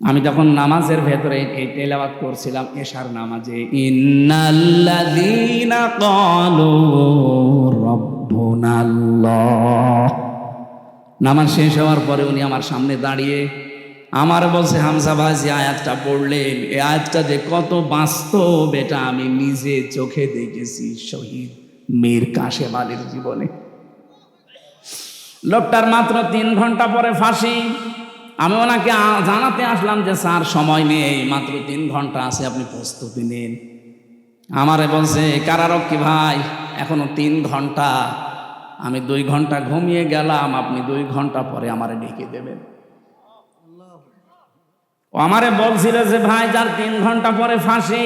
আমি তখন নামাজের ভেতরে এই তেলাওয়াত করছিলাম, এশার নামাজে, ইন্নাল্লাযীনা ক্বালু রাব্বুনাল্লাহ। নামাজ শেষ হওয়ার পরে উনি আমার সামনে দাঁড়িয়ে আমার বলছে, হামজা ভাই যে আয়াতটা পড়লেন। এই আয়াতটা যে কত বাস্তব, এটা আমি নিজে চোখে দেখেছি শহীদ মীর কাশেম আলীর জীবনে। লোকটার মাত্র তিন ঘণ্টা পরে ফাঁসি। আমি ওনাকে জানাতে আসলাম যে, স্যার, সময় নেই, মাত্র তিন ঘণ্টা আছে, আপনি প্রস্তুতি নিন। আমারে বলছে, কারারক্ষী ভাই, এখনও তিন ঘণ্টা। আমি দুই ঘণ্টা ঘুমিয়ে গেলাম, আপনি দুই ঘণ্টা পরে আমারে ডেকে দেবেন। আমারে বলছিল যে, ভাই, যার তিন ঘণ্টা পরে ফাঁসি,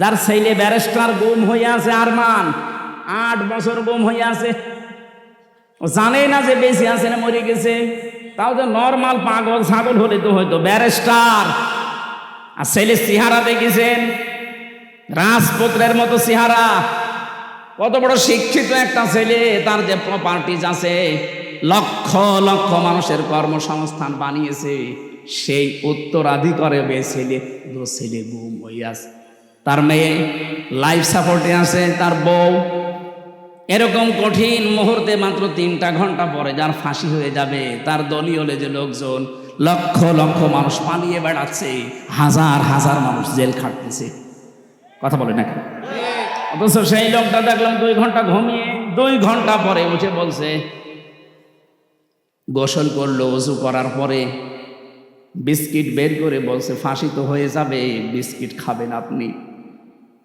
যার ছেলে ব্যারিস্টার গুম হয়ে আছে, আরমান, আট বছর গুম হয়ে আছে, ও জানেই না যে বেশি আছে না মরে গেছে। তাও যে নর্মাল পাগল ছাগল হলে তো হয়তো ব্যারিস্টার আর ছেলে সিহারা দেখেছেন? রাজপুত্রের মতো সিহারা কত বড় শিক্ষিত একটা ছেলে, তার যে প্রপার্টিজ আছে, লক্ষ লক্ষ মানুষের কর্মসংস্থান বানিয়েছে। সেই উত্তরাধিকারে ছেলে দু ছেলে গুম হইয়াছে তার মেয়ে লাইফ সাপোর্টে আছে, তার বউ এরকম কঠিন মুহূর্তে মাত্র তিনটা ঘণ্টা পরে যার ফাঁসি হয়ে যাবে, তার দলীয় যে লোকজন, লক্ষ লক্ষ মানুষ পালিয়ে বেড়াচ্ছে, হাজার হাজার মানুষ জেল খাটতেছে কথা বলে না কেন? অথচ সেই লোকটা দেখলাম দুই ঘণ্টা ঘুমিয়ে, দুই ঘণ্টা পরে উঠে বলছে, গোসল করল, উজু করার পরে বিস্কিট বের করে বলছে, ফাঁসি তো হয়ে যাবে, বিস্কিট খাবেন আপনি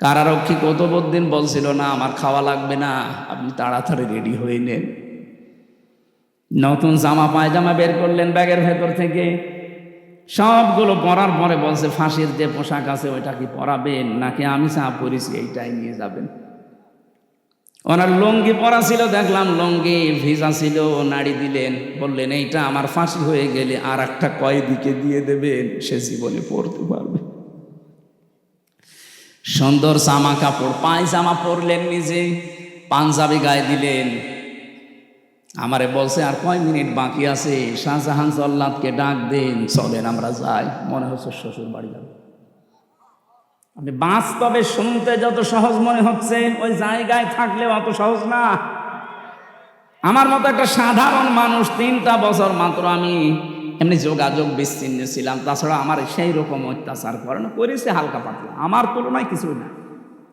কারারক্ষী কতবদ্দিন বলছিল, না, আমার খাওয়া লাগবে না, আপনি তাড়াতাড়ি রেডি হয়ে নেন। নতুন জামা, পায়জামা বের করলেন ব্যাগের ভেতর থেকে। সবগুলো পরার পরে বলছে, ফাঁসির যে পোশাক আছে, ওইটা কি পরাবেন? নাকি আমি চা পরেছি, এইটাই নিয়ে যাবেন? ওনার লুঙ্গি পরা ছিল, দেখলাম লুঙ্গি ভিজা ছিল, নাড়ি দিলেন। বললেন, এইটা আমার ফাঁসি হয়ে গেলে আর একটা কয়েদিকে দিয়ে দেবেন, সে জীবনে পড়তে পারবে। সুন্দর জামা কাপড়, পায়জামা পরলেন নিজে, পাঞ্জাবি গায়ে দিলেন। আমারে বলছে, আর কয় মিনিট বাকি আছে? শাহজাহান জল্লাদকে ডাক দেন। চলেন, আমরা যাই। মনে হচ্ছে শ্বশুর বাড়ি যাবে। আপনি বাস্তবে শুনতে যত সহজ মনে হচ্ছে, ওই জায়গায় থাকলে অত সহজ না। আমার মতো একটা সাধারণ মানুষ তিনটা বছর মাত্র আমি এমনি যোগাযোগ বিচ্ছিন্ন ছিলাম, তাছাড়া আমার সেই রকম অত্যাচার করে না করেছে হালকা পাতলা। আমার তুলনায় কিছু না।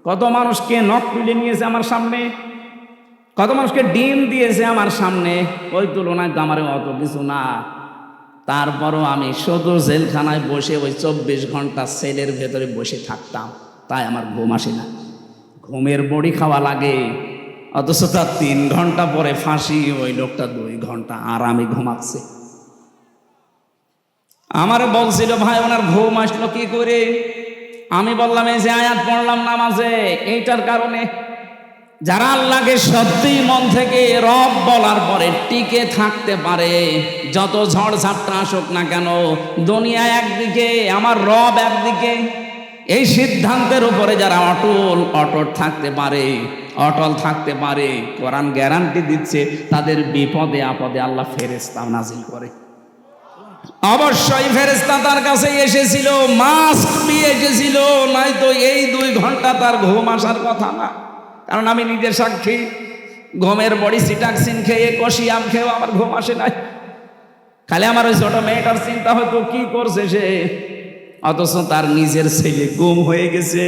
কত মানুষকে নখ তুলে নিয়েছে আমার সামনে, কত মানুষকে ডিম দিয়েছে আমার সামনে, ওই তুলনায় তো আমার অত কিছু না। তারপরও আমি শুধু জেলখানায় বসে ওই চব্বিশ ঘণ্টা সেলের ভেতরে বসে থাকতাম, তাই আমার ঘুম আসে না। ঘুমের বড়ি খাওয়া লাগে, অথচ তার তিন ঘণ্টা পরে ফাঁসি, ওই লোকটা দুই ঘণ্টা আরামে ঘুমাচ্ছে। আমার বলছিল, ভাই, ওনার ঘুম আসলো কি করে? আমি বললাম, এই যে আয়াত পড়লাম নামাজে, এইটার কারণে। যারা আল্লাহকে সত্যি মন থেকে রব বলার পরে টিকে থাকতে পারে, যত ঝড় ঝাপটা আসুক না কেন, দুনিয়া একদিকে, আমার রব একদিকে, এই সিদ্ধান্তের উপরে যারা অটল অটল থাকতে পারে, অটল থাকতে পারে, কোরআন গ্যারান্টি দিচ্ছে, তাদের বিপদে আপদে আল্লাহ ফেরেস্তা নাজিল করে। অবশ্যই ফেরেস্তা তার কাছে এসেছিল মাস্ক নিয়ে এসেছিল নাই তো এই দুই ঘণ্টা তার ঘুম আসার কথা না। কারণ আমি নিজের সাক্ষী, ঘুমের বড়ি সিটাক্সিন খেয়ে, কষি আম খেয়েও আমার ঘুম আসে নাই। খালি আমার ওই ছোট মেয়েটার চিন্তা হয়তো কি করছে সে? অথচ তার নিজের ছেলে গুম হয়ে গেছে।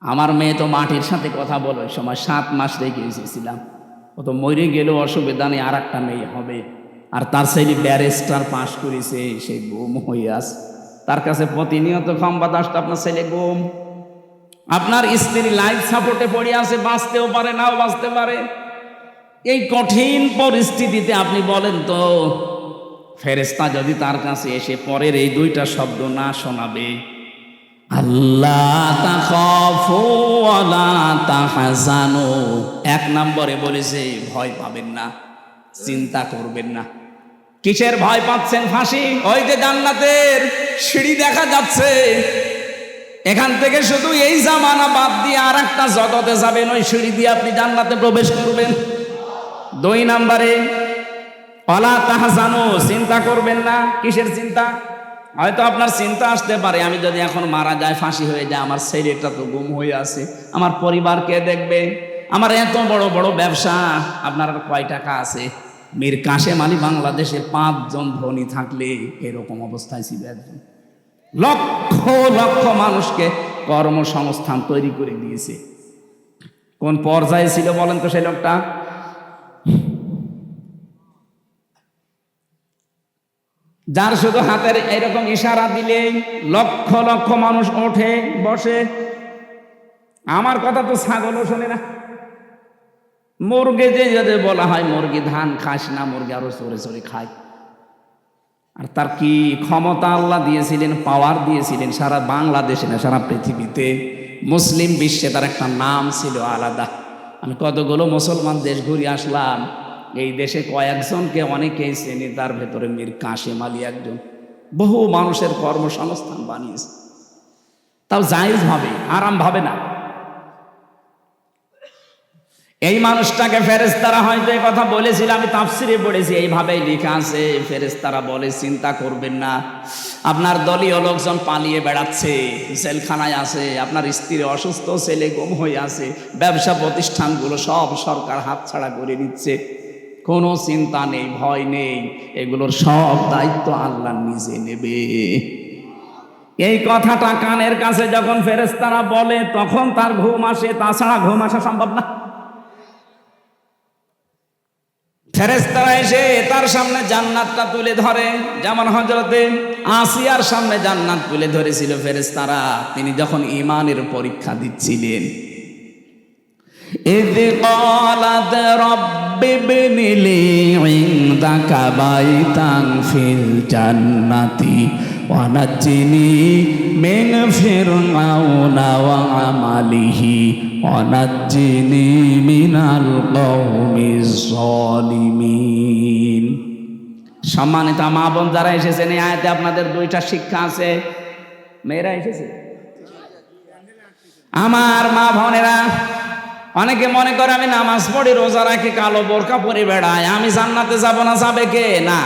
আমার মেয়ে তো মাটির সাথে কথা বলো সময় সাত মাস রেখে এসেছিলাম। ও তো মরে গেলেও অসুবিধা নেই আর একটা মেয়ে হবে। আর তার ছেলে ব্যারিস্টার পাশ করেছে, সে গুম আস তার কাছে প্রতিনিয়ত ক্ষমতা আসতো আপনার ছেলে গুম। আপনার স্ত্রী লাইফ সাপোর্টে পড়ে আছে, বাঁচতেও পারে, নাও বাঁচতে পারে। এই কঠিন পরিস্থিতিতে আপনি বলেন তো ফেরেস্তা যদি তার কাছে এসে পরের এই দুইটা শব্দ না শোনাবে, আল্লাহ এক নম্বরে বলেছে, ভয় পাবেন না। চিন্তা করবেন না। কিসের ভয় পাচ্ছেন ফাঁসি? ওই যে জান্নাতের সিঁড়ি দেখা যাচ্ছে। এখান থেকে শুধু এই জামানা বাদ দিয়ে আর একটা জগতে যাবেন। ওই সিঁড়ি দিয়ে আপনি জান্নাতে প্রবেশ করবেন। দুই নাম্বারে, অলা তাহাজানো, চিন্তা করবেন না। কিসের চিন্তা? হয়তো আপনার চিন্তা আসতে পারে। আমি যদি এখন মারা যায় ফাঁসি হয়ে যায়, আমার ছেলেটা তো গুম হয়ে আছে। আমার পরিবার কে দেখবে। আমার এত বড় বড় ব্যবসা, আপনার কয় টাকা আছে? মীর কাশেম আলী বাংলাদেশে পাঁচজন ধনী থাকলে এরকম অবস্থায় ছিল একজন। লক্ষ লক্ষ মানুষকে কর্মসংস্থান তৈরি করে দিয়েছে। কোন পর্যায়ে ছিল বলেন তো সেই লোকটা? যার শুধু হাতের এরকম ইশারা দিলে লক্ষ লক্ষ মানুষ ওঠে, বসে। আমার কথা তো ছাগলও শোনে না। মুরগি যে যদি বলা হয়, মুরগি ধান খাস না, মুরগি আরও চড়ে চড়ে খায়। আর তার কি ক্ষমতা আল্লাহ দিয়েছিলেন পাওয়ার দিয়েছিলেন, সারা বাংলাদেশে না, সারা পৃথিবীতে। মুসলিম বিশ্বে তার একটা নাম ছিল আলাদা। আমি কতগুলো মুসলমান দেশ ঘুরে আসলাম, এই দেশে কয়েকজনকে অনেকেই চেনে, তার ভেতরে মীর কাশেম আলী একজন। বহু মানুষের কর্মসংস্থান বানিয়েছে। তাও জায়েজ ভাবে আরাম ভাবে না। এই মানুষটাকে ফেরেস্তারা হয়তো এই কথা বলেছিল, আমি তাফসিরে পড়েছি, এইভাবেই লেখা আছে ফেরেস্তারা বলে, চিন্তা করবেন না, আপনার দলীয় লোকজন পালিয়ে বেড়াচ্ছে, জেলখানায় আছে, আপনার স্ত্রী অসুস্থ, ছেলে গুম হয়ে আছে, ব্যবসা প্রতিষ্ঠানগুলো সব সরকার হাতছাড়া করে নিচ্ছে কোনো চিন্তা নেই, ভয় নেই, এগুলোর সব দায়িত্ব আল্লাহ নিজে নেবে। এই কথাটা কানের কাছে যখন ফেরেস্তারা বলে, তখন তার ঘুম আসে, তাছাড়া ঘুম আসা সম্ভব না। ফেরেস্তারা এসে তার সামনে জান্নাতটা তুলে ধরে যেমন হজরতে আসিয়ার সামনে জান্নাত তুলে ধরেছিল ফেরেস্তারা তিনি যখন ইমানের পরীক্ষা দিচ্ছিলেন إذ قالت رب ابن لي عندك بيتا في الجنة ونجني من فرعون وعمله ونجني من القوم الظالمين সম্মানিত মা বোন যারা এসেছেন এই আয়তে আপনাদের দুইটা শিক্ষা আছে মেয়েরা এসেছে আমার মা বোনেরা অনেকে মনে করে আমি নামাজ পড়ি রোজা রাখি কালো বোরকা পরে বেড়াই আমি জান্নাতে যাব না যাবে কে না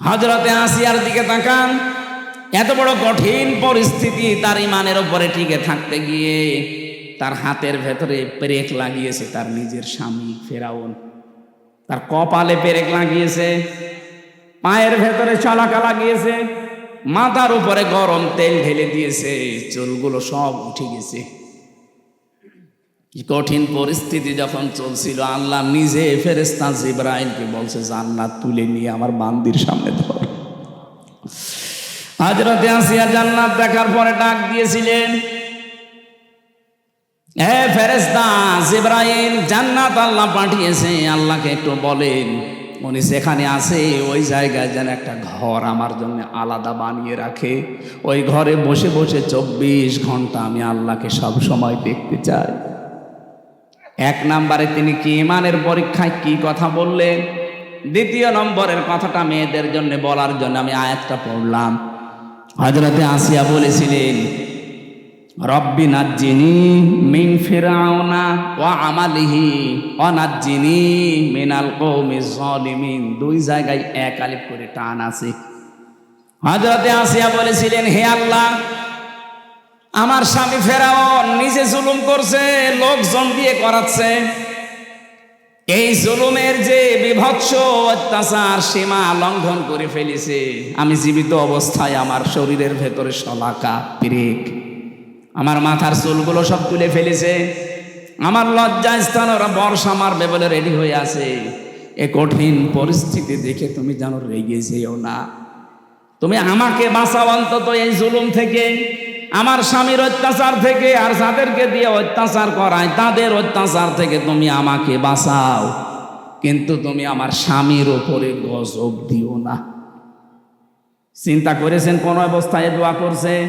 হজরতে আসিয়ার দিকে তাকান। এত বড় কঠিন পরিস্থিতি তার ইমানের উপরে টিকে থাকতে গিয়ে তার হাতের ভেতরে পেরেক লাগিয়েছে তার নিজের স্বামী ফেরাউন। তার কপালে পেরেক লাগিয়েছে, পায়ের ভেতরে চলাকা লাগিয়েছে, মাথার উপরে গরম তেল ঢেলে দিয়েছে, চুলগুলো সব উঠে গেছে। কঠিন পরিস্থিতি যখন চলছিল, আল্লাহ নিজে ফেরেস্তা জিব্রাইলকে বলছে, জান্নাত তুলে নিয়ে আমার বান্দির সামনে ধর। হাজরতে আসিয়া জান্নাত দেখার পরে ডাক দিয়েছিলেন এ ফেরেস্তা জিব্রাইল, জান্নাত আল্লাহ পাঠিয়েছে। আল্লাহকে একটু বলেন, উনি যেখানে আছে, ওই জায়গায় যেন একটা ঘর আমার জন্য আলাদা বানিয়ে রাখে। ওই ঘরে বসে বসে চব্বিশ ঘণ্টা আমি আল্লাহকে সব সময় দেখতে চাই। এক নম্বরে তিনি কি ইমানের পরীক্ষায় কি কথা বললেন? দ্বিতীয় নম্বরের কথাটা মেয়েদের জন্য বলার জন্য আমি আয়াতটা পড়লাম। হজরতে আসিয়া বলেছিলেন, রব্বি নাজ্জিনি মিন ফিরাউনা ওয়া আমালিহি ওয়া নাজ্জিনি মিনাল কওমি যালিমিন। দুই জায়গায় এক আলিফ করে টান আছে। হজরতে আসিয়া বলেছিলেন, হে আল্লাহ আমার স্বামী ফেরাউন নিজে জুলুম করছে, লোকজন দিয়ে করাচ্ছে। এই জুলুমের যে বিভৎস অত্যাচার সীমা লঙ্ঘন করে ফেলেছে, আমি জীবিত অবস্থায় আমার শরীরের ভেতরে শলাকা, পিরেক। আমার মাথার চুলগুলো সব তুলে ফেলেছে। আমার লজ্জা স্থান ওরা বর্ষা মারবে বলে রেডি হয়ে আছে। এ কঠিন পরিস্থিতি দেখে তুমি যেন রেগে যেও না। তুমি আমাকে বাঁচাও অন্তত এই জুলুম থেকে। আমার স্বামীর অত্যাচার থেকে আর যাদেরকে দিয়ে অত্যাচার করায়, তাদের অত্যাচার থেকে তুমি আমাকে বাঁচাও। কিন্তু তুমি আমার স্বামীর ওপরে গজব দিও না। চিন্তা করেছেন কোন অবস্থায় দোয়া করছে?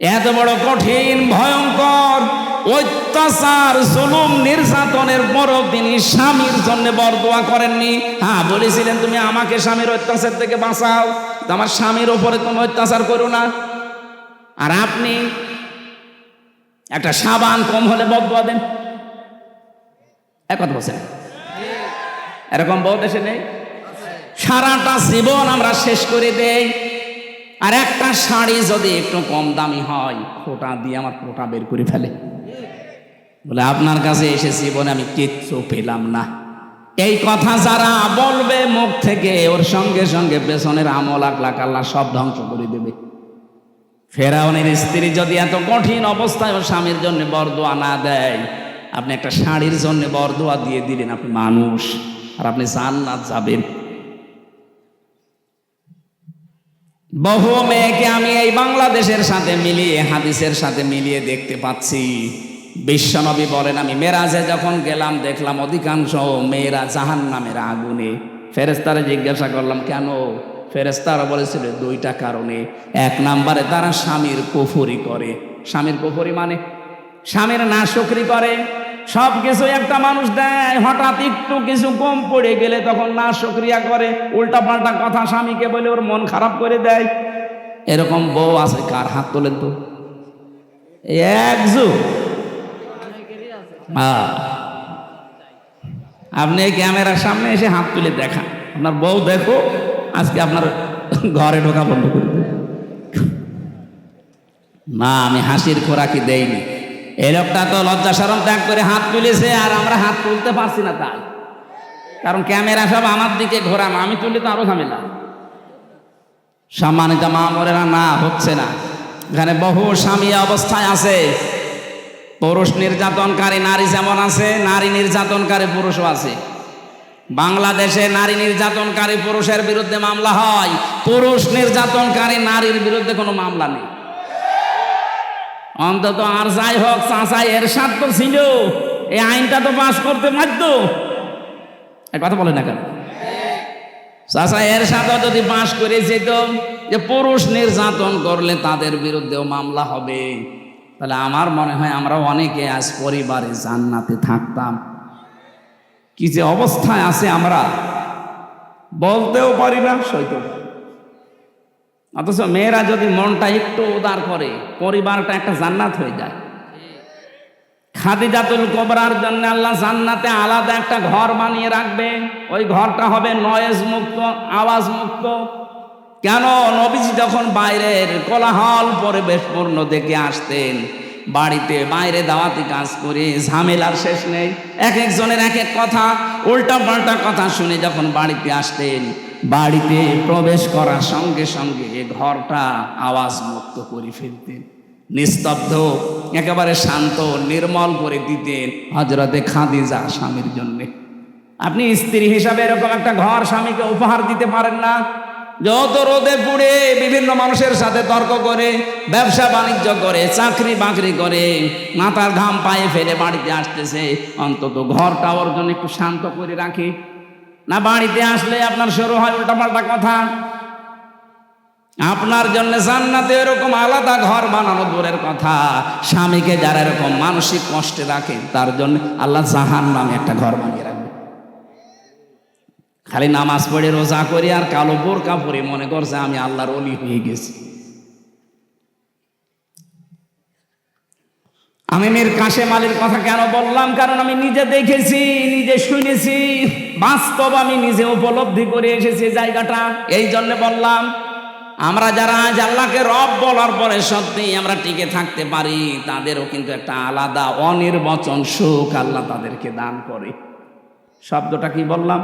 এত বড় কঠিন, ভয়ঙ্কর, অত্যাচার, জুলুম, নির্যাতনের পরও তিনি স্বামীর জন্য বরদোয়া করেননি। হ্যাঁ বলেছিলেন, তুমি আমাকে স্বামীর অত্যাচার থেকে বাঁচাও। আমার স্বামীর ওপরে তুমি অত্যাচার করো না। আর আপনি একটা সাবান কম হলে বদুয়া দেন। এক কথা বলছেন? এরকম বহু দেশে নেই? সারাটা জীবন আমরা শেষ করে দেই। আর একটা শাড়ি যদি একটু কম দামি হয় খোটা দিয়ে আমার খোটা বের করে ফেলে। বলে, আপনার কাছে এসে জীবনে আমি কিচ্ছু পেলাম না। এই কথা যারা বলবে, মুখ থেকে ওর সঙ্গে সঙ্গে পেছনের আমল আকলাক আল্লাহ সব ধ্বংস করে দেবে। ফেরাউনের স্ত্রী যদি এত কঠিন অবস্থায় স্বামীর জন্য বরদোয়া না দেয়, আপনি একটা শাড়ির জন্য বরদোয়া দিয়ে দিলেন আপনি মানুষ, আর আপনি জান্নাত যাবেন। বহু মেয়েকে আমি এই বাংলাদেশের সাথে মিলিয়ে, হাদিসের সাথে মিলিয়ে দেখতে পাচ্ছি। বিশ্বনবী বলেন, আমি মেরাজে যখন গেলাম, দেখলাম অধিকাংশ মেয়েরা জাহান নামের আগুনে। ফেরেস্তারে জিজ্ঞাসা করলাম, কেন? ফেরেস্তারা বলেছিল, দুইটা কারণে। এক নাম্বারে তারা স্বামীর কুফুরি করে। স্বামীর কুফুরি মানে স্বামীর নাশকরি করে। সব কিছু একটা মানুষ দেয়, হঠাৎ একটু কিছু কম পড়ে গেলে তখন না সক্রিয়া করে। উল্টা পাল্টা কথা স্বামীকে বলে ওর মন খারাপ করে দেয়। এরকম বউ আছে, কার হাত তোলেন তো? একজু আপনি ক্যামেরার সামনে এসে হাত তুলে দেখান। আপনার বউ দেখো। আজকে আপনার ঘরে ঢোকা বন্ধ করে। না আমি হাসির খোরাকি দেইনি। এই লোকটা তো লজ্জা সরম ত্যাগ করে হাত তুলেছে আর আমরা হাত তুলতে পারছি না তাই। কারণ ক্যামেরা সব আমার দিকে ঘোরানো, আমি তুললে তো আরও ঝামেলা। সম্মানিত মা মরেরা না, হচ্ছে না। এখানে বহু স্বামী অবস্থায় আছে। পুরুষ নির্যাতনকারী নারী যেমন আছে, নারী নির্যাতনকারী পুরুষও আছে। বাংলাদেশে নারী নির্যাতনকারী পুরুষের বিরুদ্ধে মামলা হয়। পুরুষ নির্যাতনকারী নারীর বিরুদ্ধে কোনো মামলা নেই। অন্তত আর যাই হোক, চাচাই এর সাথ তো ছিল। এই আইনটা তো পাস করতে এই কথা বলে না কেন? চাচা এর সাথে যদি পাশ করে যেত যে পুরুষ নির্যাতন করলে তাদের বিরুদ্ধেও মামলা হবে। তাহলে আমার মনে হয় আমরা অনেকে আজ পরিবারে জান্নাতে থাকতাম। কি যে অবস্থায় আছে আমরা, বলতেও পারি না পারি অথচ মেয়েরা যদি মনটা একটু উদার করে, পরিবারটা একটা জান্নাত হয়ে যায়। খাদিজাতুল কোবরার জন্য আল্লাহ জান্নাতে আলাদা একটা ঘর বানিয়ে রাখবে। ওই ঘরটা হবে নয়েজ মুক্ত, আওয়াজ মুক্ত। কেন? নবীজি যখন বাইরের কোলাহল, পরিবেশপূর্ণ দেখে আসতেন বাড়িতে, বাইরে দাওয়াতি কাজ করে, ঝামেলার শেষ নেই। এক একজনের এক এক কথা উল্টা পাল্টা কথা শুনে যখন বাড়িতে আসতেন, বাড়িতে প্রবেশ করার সঙ্গে সঙ্গে ঘরটা আওয়াজ মুক্ত করে ফেলতেন। নিস্তব্ধ, একেবারে শান্ত, নির্মল করে দিতেন হজরতে খাদিজা স্বামীর জন্যে। আপনি স্ত্রী হিসাবে এরকম একটা ঘর স্বামীকে উপহার দিতে পারেন না? যত রোদে পুড়ে বিভিন্ন মানুষের সাথে তর্ক করে, ব্যবসা বাণিজ্য করে, চাকরি বাকরি করে, মাথার ঘাম পায়ে ফেলে বাড়িতে আসতেছে, অন্তত ঘরটা ওর জন্য একটু শান্ত করে রাখি। না, বাড়িতে আসলে আপনার শুরু হয় উল্টাপাল্টা কথা। আপনার জন্য জান্নাতে এরকম আলাদা ঘর বানানো দূরের কথা। স্বামীকে যারা এরকম মানসিক কষ্টে রাখে, তার জন্য আল্লাহ জাহান নামে একটা ঘর বানিয়ে রাখবে খালি নামাজ পড়ে রোজা করি আর কালো বোরকা পরে মনে করছে আমি আল্লাহর অলি হয়ে গেছি। আমি মীর কাশেম আলীর কথা কেন বললাম? কারণ আমি নিজে দেখেছি, নিজে শুনেছি। বাস্তব আমি নিজে উপলব্ধি করে এসেছি জায়গাটা। এই জন্য বললাম, আমরা যারা আজ আল্লাহকে রব বলার পরে সত্যি আমরা টিকে থাকতে পারি, তাদেরও কিন্তু একটা আলাদা অনির্বচন সুখ আল্লাহ তাদেরকে দান করে। শব্দটা কি বললাম?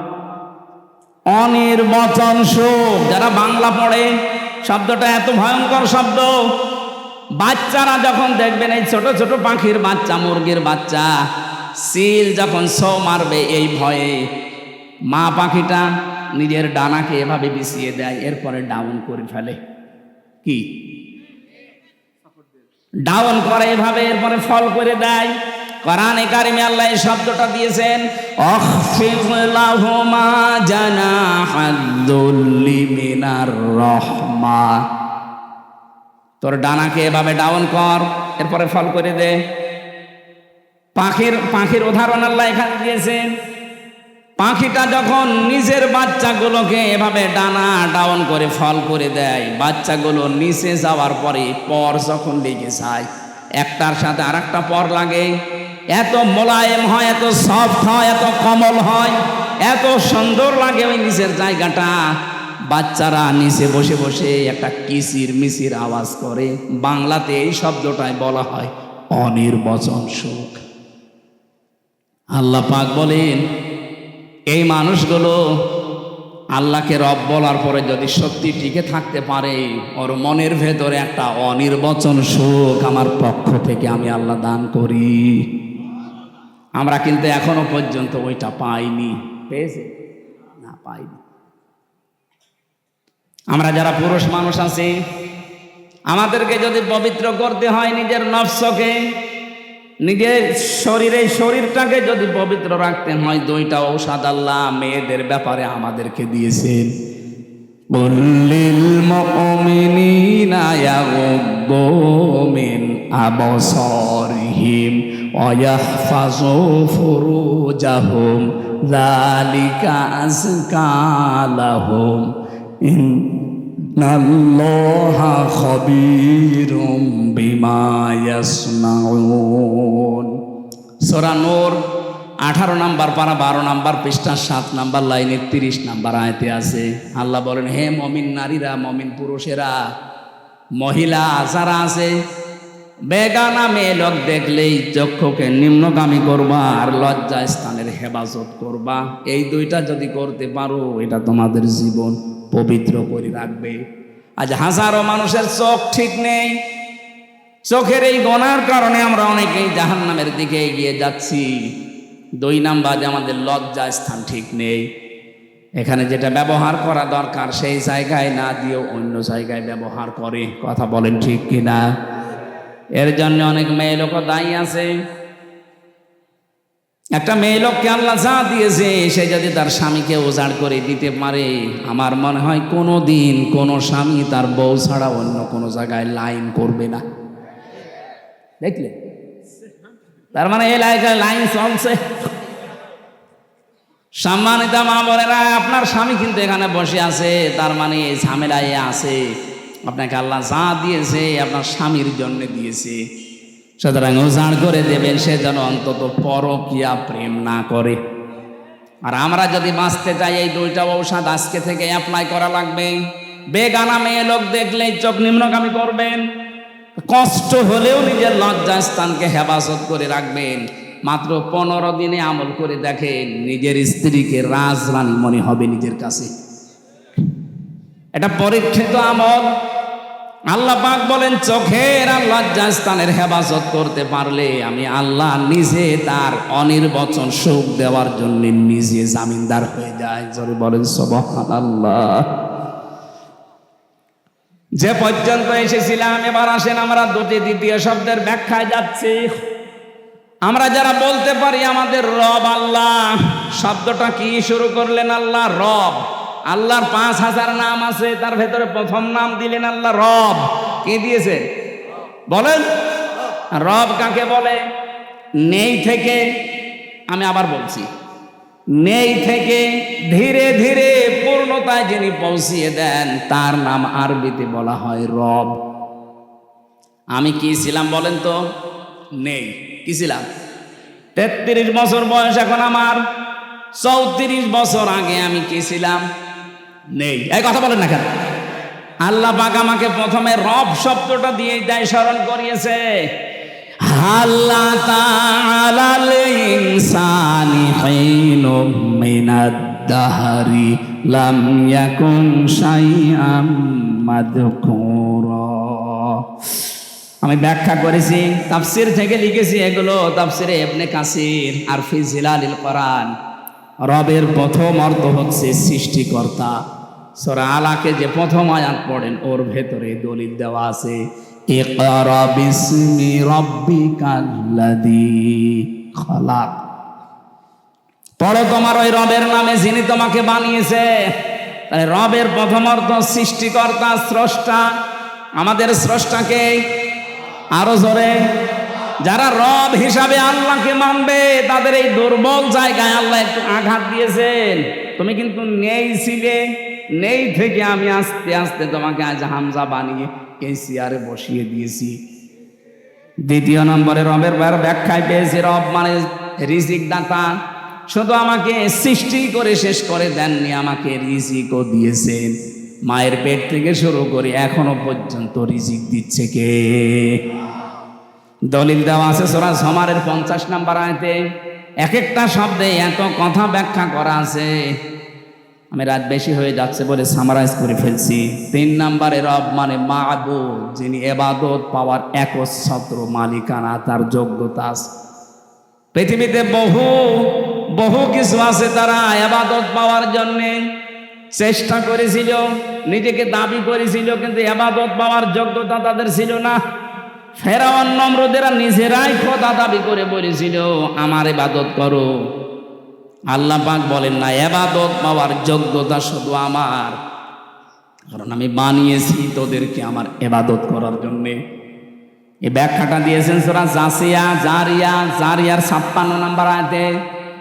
অনির্বচন সুখ। যারা বাংলা পড়ে, শব্দটা এত ভয়ঙ্কর শব্দ। বাচ্চারা যখন দেখবেন এই ছোট ছোট পাখির বাচ্চা, মুরগির বাচ্চা, সিল যখন সো মারবে এই ভয়ে, মা পাখিটা নিজের ডানাকে এভাবে বিছিয়ে দেয়, এরপরে ডাউন করে ফেলে। কি? ডাউন করে এভাবে, এরপরে ফল করে দেয়। কোরআনে কারিমে আল্লাহ এই শব্দটা দিয়েছেন অখফিদ লাহুমা জানাহাদ্দুল্লি মিনার রহমা তোর ডানাকে এভাবে ডাউন কর, এরপরে ফল করে দে। পাখির পাখির উদাহরণ আল্লাহ এখানে দিয়েছেন, পাখিটা যখন নিজের বাচ্চাগুলোকে এভাবে ডানা ডাউন করে ফল করে দেয়, বাচ্চাগুলো নিচে যাওয়ার পরে পর যখন লেগে যায়, একটার সাথে আর একটা পর লাগে। এত মোলায়েম হয়, এত সফট হয়, এত কমল হয়, এত সুন্দর লাগে ওই নিচের জায়গাটা। বাচ্চারা নিচে বসে বসে একটা কিসির মিসির আওয়াজ করে। বাংলাতে এই শব্দটাই বলা হয়, অনির্বচন সুখ। আল্লাহ পাক বলেন, এই মানুষগুলো আল্লাহকে রব বলার পরে যদি সত্যি টিকে থাকতে পারে, ওর মনের ভেতরে একটা অনির্বচন সুখ আমার পক্ষ থেকে আমি আল্লাহ দান করি। আমরা কিন্তু এখনও পর্যন্ত ওইটা পাইনি। পেয়েছে? না, পাইনি। আমরা যারা পুরুষ মানুষ আছি, আমাদেরকে যদি পবিত্র করতে হয় নিজের নফসকে, নিজের শরীরে শরীরটাকে যদি পবিত্র রাখতে হয় দুইটা ঔষধ আল্লাহ মেয়েদের ব্যাপারে আমাদেরকে দিয়েছেন। বললিল মুমিনিনা ইয়াগুদ্দু মিন ওয়া ইয়াহফাজু ফুরুজাহুম যালিকা আযকা লাহুম ইন্নাল্লাহা খাবীরুম বিমা ইয়াসনাউন সূরা নূর আঠারো নাম্বার পারা বারো নাম্বার পৃষ্ঠা, সাত নাম্বার লাইনের তিরিশ নাম্বার আয়তে আছে। আল্লাহ বলেন, হে মমিন নারীরা, মমিন পুরুষেরা, মহিলা যারা আছে বেগানা মেয়ে লোক দেখলেই চক্ষুকে নিম্নগামী করবা আর লজ্জা স্থানের হেফাজত করবা। এই দুইটা যদি করতে পারো, এটা তোমাদের জীবন পবিত্র করে রাখবে। আজ হাজারো মানুষের চোখ ঠিক নেই। চোখের এই গনার কারণে আমরা অনেকেই জাহান নামের দিকে এগিয়ে যাচ্ছি। দুই নাম্বার আমাদের লজ্জা স্থান ঠিক নেই। এখানে যেটা ব্যবহার করা দরকার, সেই জায়গায় না দিয়েও অন্য জায়গায় ব্যবহার করে। কথা বলেন ঠিক কিনা? এর জন্য অনেক মেয়ে লোক দায়ী আছে। একটা মেয়ে লোককে আল্লাহ যা দিয়েছে, সে যদি তার স্বামীকে উজাড় করে দিতে পারে, আমার মনে হয় কোনো দিন কোনো স্বামী তার বউ ছাড়া অন্য কোনো জায়গায় লাইন করবে না। দেখলে? তার মানে এলাকায় লাইন চলছে। সম্মানিত মা বোনেরা, আপনার স্বামী কিন্তু এখানে বসে আছে, তার মানে এই ঝামেলায় আছে। আপনাকে আল্লাহ যা দিয়েছে, আপনার স্বামীর জন্য দিয়েছে। সুতরাং উজাড় করে দেবেন, সে যেন অন্তত পরকিয়া প্রেম না করে। আর আমরা যদি বাঁচতে চাই এই দুইটা ঔষধ আজকে থেকে অ্যাপ্লাই করা লাগবে। বেগানা মেয়ে লোক দেখলেই চোখ নিম্নগামী করবেন। কষ্ট হলেও নিজের লজ্জা স্থানকে হেফাজত করে রাখবেন। মাত্র পনেরো দিনে আমল করে দেখেন, নিজের স্ত্রীকে রাজরানী মনে হবে নিজের কাছে। এটা পরীক্ষিত আমল। আল্লাহ পাক বলেন, চোখের আর লজ্জা স্থানের হেফাজত করতে পারলে আমি আল্লাহ নিজে তার অনির্বচন সুখ দেওয়ার জন্য নিজে জামিনদার হয়ে যায় জোরে বলেন সবহান আল্লাহ যে পর্যন্ত এসেছিলাম, এবার আসেন আমরা দুটি দ্বিতীয় শব্দের ব্যাখ্যায় যাচ্ছি। আমরা যারা বলতে পারি আমাদের রব আল্লাহ, শব্দটা কি? শুরু করলেন আল্লাহ রব। আল্লাহর পাঁচ হাজার নাম আছে, তার ভেতরে প্রথম নাম দিলেন আল্লাহ রব। কি দিয়েছে? বলেন। রব কাকে বলে? নেই থেকে, আমি আবার বলছি। নেই থেকে ধীরে ধীরে পূর্ণতায় যিনি পৌঁছিয়ে দেন, তার নাম আরবিতে বলা হয় রব। আমি কি ছিলাম বলেন তো? নেই। কি ছিলাম? তেত্রিশ বছর বয়স এখন আমার। চৌত্রিশ বছর আগে আমি কি ছিলাম? নেই। এই কথা বলেন না কেন? আল্লাহ পাক আমাকে প্রথমে রব শব্দটা দিয়ে দেয় স্মরণ করিয়েছে। আল্লাহ তাআলাল ইনসানি হিনুম মিনাদ দাহরি লাম ইয়াকুন শাইআম মাদকুরা। আমি ব্যাখ্যা করেছি, তাফসির থেকে লিখেছি এগুলো, তাফসিরে এবনে কাসির আর ফি জিলালিল কোরআন। রবের প্রথম অর্থ হচ্ছে সৃষ্টিকর্তা। সূরা আলাকে যে প্রথম আয়াত পড়েন, ওর ভেতরে দলিল দেওয়া আছে পড়ো তোমার ওই রবের নামে, যিনি তোমাকে বানিয়েছে। রবের প্রথম অর্থ সৃষ্টিকর্তা, স্রষ্টা। আমাদের স্রষ্টাকে আরও জোরে। যারা রব হিসাবে আল্লাহকে মানবে, তাদের এই দুর্বল জায়গায় আল্লাহ একটু আঘাত দিয়েছেন। তুমি কিন্তু নেই ছিলে। নেই থেকে আমি আস্তে আস্তে তোমাকে আজ হামজা বানিয়ে এই বসিয়ে দিয়েছি। দ্বিতীয় নম্বরে রবের বার ব্যাখ্যায় পেয়েছি, রব মানে রিজিক দাতা শুধু আমাকে সৃষ্টি করে শেষ করে দেননি, আমাকে রিজিকও দিয়েছেন মায়ের পেট থেকে শুরু করে এখনও পর্যন্ত রিজিক দিচ্ছে কে? দলিল দেওয়া আছে সোরা সমারের পঞ্চাশ নাম্বার আয়তে এক একটা শব্দে এত কথা ব্যাখ্যা করা আছে। আমি রাত বেশি হয়ে যাচ্ছে বলে সামারাইজ করে ফেলছি। তিন নাম্বারে রব মানে মাহবুব যিনি এবাদত পাওয়ার একচ্ছত্র মালিকানা, তার যোগ্যতা পৃথিবীতে বহু বহু কিছু আছে তারা এবাদত পাওয়ার জন্যে চেষ্টা করেছিল, নিজেকে দাবি করেছিল, কিন্তু এবাদত পাওয়ার যোগ্যতা তাদের ছিল না। ফেরাওয়ান নম্রদেরা নিজেরাই খোদা দাবি করে বলেছিল, আমার এবাদত করো। আল্লাহ পাক বলেন, না, এবাদত পাওয়ার যোগ্যতা শুধু আমার। কারণ আমি বানিয়েছি তোদেরকে আমার এবাদত করার জন্যে। এই ব্যাখ্যাটা দিয়েছেন সোরা জাসিয়া, জারিয়া, জারিয়ার ছাপ্পান্ন নাম্বার আয়তে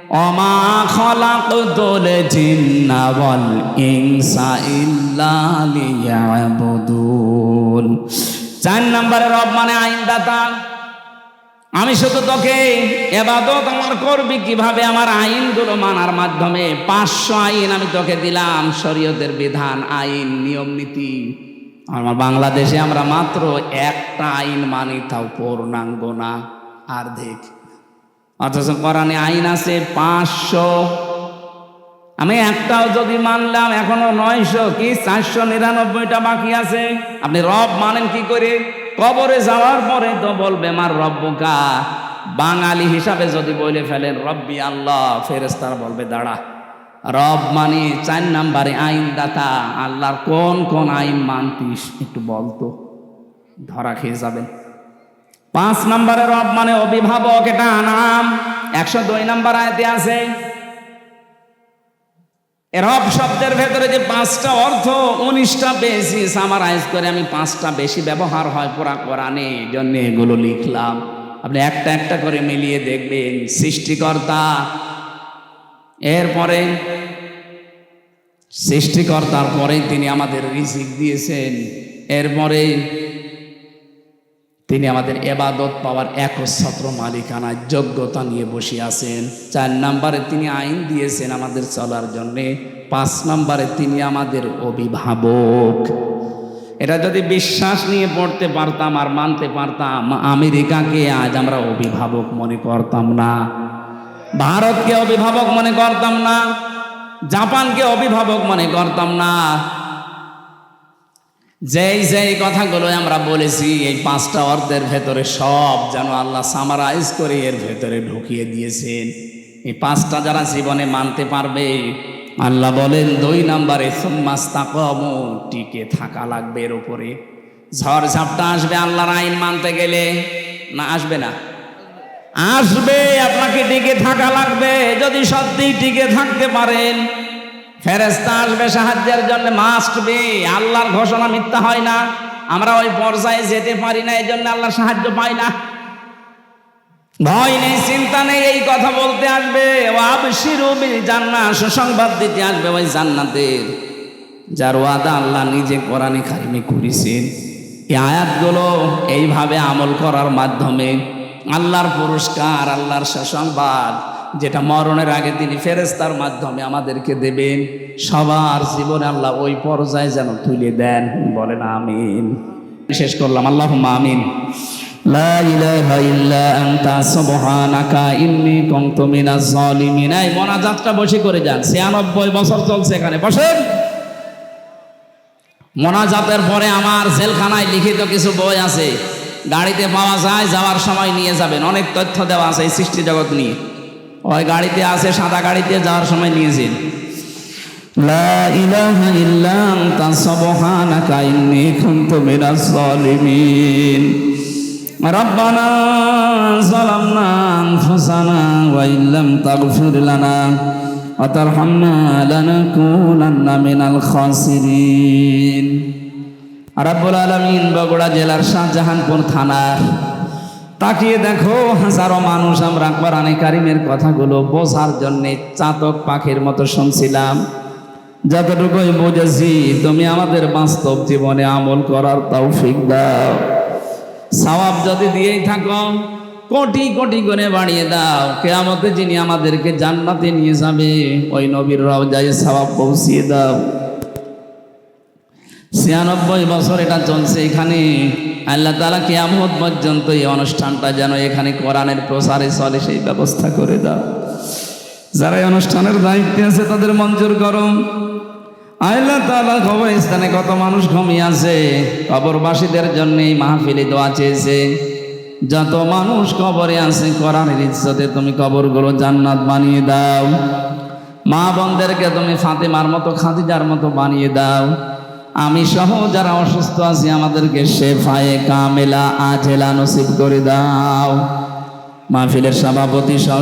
অমা খলাকুতুল জিন্না ওয়াল ইনসা ইল্লা লিয়াবুদুন। চার নম্বরে রব মানে আইনদাতা। আমি শুধু তোকে এবাদত আমার করবি কীভাবে? আমার আইনগুলো মানার মাধ্যমে। পাঁচশো আইন আমি তোকে দিলাম, শরীয়তের বিধান, আইন, নিয়ম, নীতি। আমার বাংলাদেশে আমরা মাত্র একটা আইন মানি, তাও পূর্ণাঙ্গ না আর্ধেক অথচ কোরআনে আইন আছে পাঁচশো। আমি একটাও যদি মানলাম, এখনও নয়শো কি চারশো নিরানব্বইটা বাকি আছে। আপনি রব মানেন কি করে? কবরে যাওয়ার পরে তো বলবে আমার রব্বকা। বাঙালি হিসাবে যদি বলে ফেলেন, রব্বি আল্লাহ ফেরেস্তারা বলবে, দাঁড়া। রব মানে চার নাম্বারে আইনদাতা। আল্লাহর কোন কোন আইন মানতিস একটু বলতো ধরা খেয়ে যাবেন। পাঁচ নম্বরে রব মানে অভিভাবক, এটা নাম। একশো দুই নম্বর আয়তে আছে রব শব্দের ভেতরে যে পাঁচটা অর্থ, উনিশটা বেশি সামারাইজ করে আমি পাঁচটা বেশি ব্যবহার হয় পুরা কোরআনে, এই জন্য এগুলো লিখলাম। আপনি একটা একটা করে মিলিয়ে দেখবেন, সৃষ্টিকর্তা, এরপরে সৃষ্টিকর্তার পরে তিনি আমাদের রিজিক দিয়েছেন, এরপরে তিনি আমাদের এবাদত পাওয়ার একচ্ছত্র মালিকানার যোগ্যতা নিয়ে বসে আছেন। চার নম্বরে তিনি আইন দিয়েছেন আমাদের চলার জন্যে। পাঁচ নম্বরে তিনি আমাদের অভিভাবক। এটা যদি বিশ্বাস নিয়ে পড়তে পারতাম আর মানতে পারতাম, আমেরিকাকে আজ আমরা অভিভাবক মনে করতাম না। ভারতকে অভিভাবক মনে করতাম না। জাপানকে অভিভাবক মনে করতাম না। যেই যেই কথাগুলো আমরা বলেছি, এই পাঁচটা অর্থের ভেতরে সব যেন আল্লাহ সামারাইজ করে এর ভেতরে ঢুকিয়ে দিয়েছেন। এই পাঁচটা যারা জীবনে মানতে পারবে, আল্লাহ বলেন, দুই নাম্বারে সুম্মাস্তাকম টিকে থাকা লাগবে এর উপরে। ঝড় ঝাপটা আসবে আল্লাহর আইন মানতে গেলে, না আসবে না? আসবে, আপনাকে টিকে থাকা লাগবে। যদি সত্যি টিকে থাকতে পারেন ফেরেস্তা আসবে সাহায্যের জন্য মাস্ট বি আল্লাহর ঘোষণা মিথ্যা হয় না। আমরা ওই পর্যায়ে যেতে পারি না এই জন্য আল্লাহর সাহায্য পাই না। ভয় নেই, চিন্তা নেই, এই কথা বলতে আসবে। জান্নাহ, সুসংবাদ দিতে আসবে ওই জান্নাতের। যার ওয়াদা আল্লাহ নিজে কোরআনে কারিমে করেছেন। এই আয়াতগুলো এইভাবে আমল করার মাধ্যমে আল্লাহর পুরস্কার, আল্লাহর সুসংবাদ যেটা মরণের আগে তিনি ফেরেস্তার মাধ্যমে আমাদেরকে দেবেন, সবার জীবনে আল্লাহ ওই পর্যায়ে যেন তুলে দেন। বলেন আমিন। শেষ করলাম আল্লাহ আমিন। মোনাজাতটা বসে করে যান 96 বছর চলছে এখানে। বসেন। মোনাজাতের পরে আমার জেলখানায় লিখিত কিছু বই আছে। গাড়িতে পাওয়া যায়, যাওয়ার সময় নিয়ে যাবেন। অনেক তথ্য দেওয়া আছে এই সৃষ্টি জগৎ নিয়ে। ওই গাড়িতে আছে সাদা গাড়িতে যাওয়ার সময় নিয়েছেন লা ইলাহা ইল্লা আনতা সুবহানাকা ইন্নী কুনতু মিনাজ জালিমিন ربنا ظلمنا أنفسنا وإن لم تغفر لنا وترحمنا لنكونن من الخاسرين রাব্বুল আলামিন বগুড়া জেলার শাহজাহানপুর থানার তাকিয়ে দেখো, হাজারো মানুষ আমরা কোরআনে কারিমের কথাগুলো বোঝার জন্যে চাতক পাখির মতো শুনছিলাম। যতটুকুই বুঝেছি, তুমি আমাদের বাস্তব জীবনে আমল করার তৌফিক দাও। সওয়াব যদি দিয়েই থাকো, কোটি কোটি করে বাড়িয়ে দাও। কেয়ামতে যিনি আমাদেরকে জান্নাতে নিয়ে যাবে, ওই নবীর রওজায় সওয়াব পৌঁছিয়ে দাও। ছিয়ানব্বই বছর এটা চলছে এখানে। আল্লাহ তালা কেয়ামত পর্যন্ত এই অনুষ্ঠানটা যেন এখানে কোরআনের প্রসারে চলে, সেই ব্যবস্থা করে দাও। যারা এই অনুষ্ঠানের দায়িত্বে আছে, তাদের মঞ্জুর করো আল্লাহ তালা কবরস্থানে কত মানুষ ঘুমিয়ে আছে, কবরবাসীদের জন্য এই মাহফিলে দোয়া চেয়েছে। যত মানুষ কবরে আছে, কোরআনের ইচ্ছতে তুমি কবরগুলো জান্নাত বানিয়ে দাও। মা বোনদেরকে তুমি ফাতেমার মতো, খাদিজার মতো বানিয়ে দাও। আমি সহ যারা অসুস্থ আছি, আমাদেরকে শেফায়ে কামেলা আজেলা নসিব করে দাও। মাহফিলের সভাপতি সহ